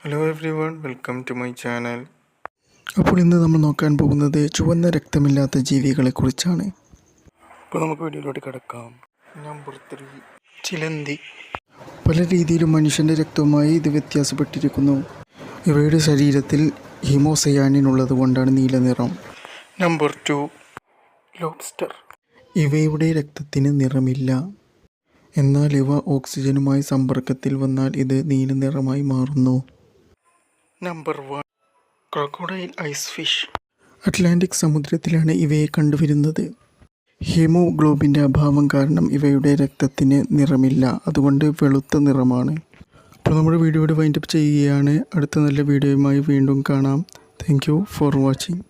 Hello everyone welcome to my channel അപ്പോൾ ഇന്ന് നമ്മൾ നോക്കാൻ പോകുന്നത് ചുവന്ന രക്തമില്ലാത്ത ജീവികളെക്കുറിച്ചാണ്. അപ്പോൾ നമുക്ക് വീഡിയോയിലോട്ട് കിടക്കാം. നമ്പർ ത്രീ ചിലന്തി. പല രീതിയിലും മനുഷ്യന്റെ രക്തവുമായി ഇത് വ്യത്യാസപ്പെട്ടിരിക്കുന്നു. ഇവയുടെ ശരീരത്തിൽ ഹീമോസയാനിൻ ഉള്ളത് കൊണ്ടാണ് നീല നിറം. നമ്പർ ടു ലോബ്സ്റ്റർ ഇവയുടെ രക്തത്തിന് നിറമില്ല. എന്നാൽ ഇവ ഓക്സിജനുമായി സമ്പർക്കത്തിൽ വന്നാൽ ഇത് നീല നിറമായി മാറുന്നു. Number one crocodile ice fish. Atlantic സമുദ്രത്തിലാണ് ഇവയെ കണ്ടുവരുന്നത്. ഹീമോഗ്ലോബിന്റെ അഭാവം കാരണം ഇവയുടെ രക്തത്തിന് നിറമില്ല. അതുകൊണ്ട് വെളുത്ത നിറമാണ്. അപ്പോൾ നമ്മുടെ വീഡിയോയുടെ വൈൻഡപ്പ് ചെയ്യുകയാണ്. അടുത്ത നല്ല വീഡിയോയുമായി വീണ്ടും കാണാം. Thank for watching